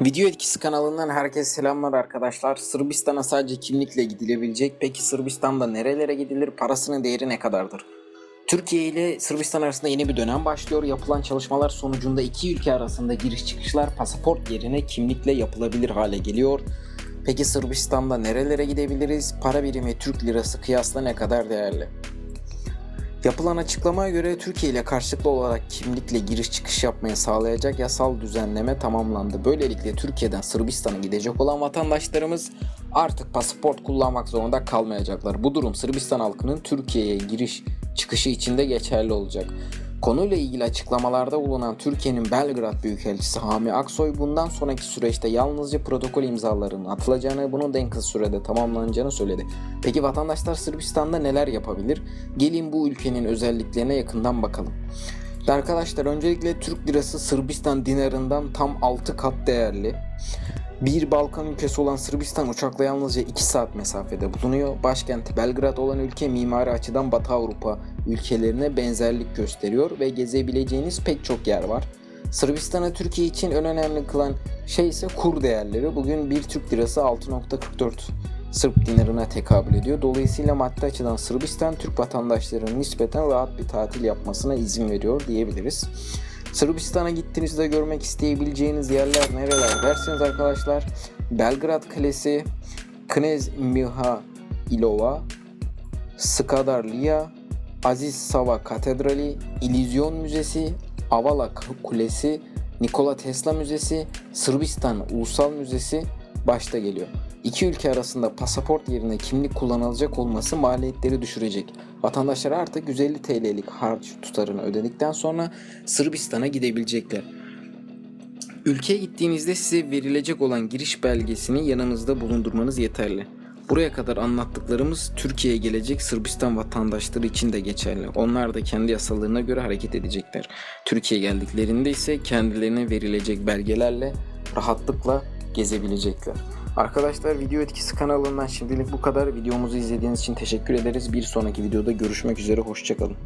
Video Etkisi kanalından herkese selamlar arkadaşlar. Sırbistan'a sadece kimlikle gidilebilecek. Peki Sırbistan'da nerelere gidilir? Parasının değeri ne kadardır? Türkiye ile Sırbistan arasında yeni bir dönem başlıyor. Yapılan çalışmalar sonucunda iki ülke arasında giriş çıkışlar pasaport yerine kimlikle yapılabilir hale geliyor. Peki Sırbistan'da nerelere gidebiliriz? Para birimi Türk lirası kıyasla ne kadar değerli? Yapılan açıklamaya göre Türkiye ile karşılıklı olarak kimlikle giriş çıkış yapmaya sağlayacak yasal düzenleme tamamlandı. Böylelikle Türkiye'den Sırbistan'a gidecek olan vatandaşlarımız artık pasaport kullanmak zorunda kalmayacaklar. Bu durum Sırbistan halkının Türkiye'ye giriş çıkışı için de geçerli olacak. Konuyla ilgili açıklamalarda bulunan Türkiye'nin Belgrad Büyükelçisi Hami Aksoy bundan sonraki süreçte yalnızca protokol imzalarının atılacağını, bunun da en kısa sürede tamamlanacağını söyledi. Peki vatandaşlar Sırbistan'da neler yapabilir? Gelin bu ülkenin özelliklerine yakından bakalım. Arkadaşlar öncelikle Türk lirası Sırbistan dinarından tam 6 kat değerli. Bir Balkan ülkesi olan Sırbistan uçakla yalnızca 2 saat mesafede bulunuyor. Başkenti Belgrad olan ülke mimari açıdan Batı Avrupa ülkelerine benzerlik gösteriyor ve gezebileceğiniz pek çok yer var. Sırbistan'a Türkiye için en önemli kılan şey ise kur değerleri. Bugün bir Türk lirası 6.44 Sırp dinarına tekabül ediyor. Dolayısıyla maddi açıdan Sırbistan Türk vatandaşlarının nispeten rahat bir tatil yapmasına izin veriyor diyebiliriz. Sırbistan'a gittiğinizde görmek isteyebileceğiniz yerler nereler derseniz arkadaşlar Belgrad Kalesi, Knez Mihailova, Skadar Lia, Aziz Sava Katedrali, İllüzyon Müzesi, Avala Kulesi, Nikola Tesla Müzesi, Sırbistan Ulusal Müzesi başta geliyor. İki ülke arasında pasaport yerine kimlik kullanılacak olması maliyetleri düşürecek. Vatandaşlar artık 150 TL'lik harç tutarını ödedikten sonra Sırbistan'a gidebilecekler. Ülkeye gittiğinizde size verilecek olan giriş belgesini yanınızda bulundurmanız yeterli. Buraya kadar anlattıklarımız Türkiye'ye gelecek Sırbistan vatandaşları için de geçerli. Onlar da kendi yasalarına göre hareket edecekler. Türkiye'ye geldiklerinde ise kendilerine verilecek belgelerle rahatlıkla gezebilecekler. Arkadaşlar video etkisi kanalından şimdilik bu kadar. Videomuzu izlediğiniz için teşekkür ederiz. Bir sonraki videoda görüşmek üzere. Hoşçakalın.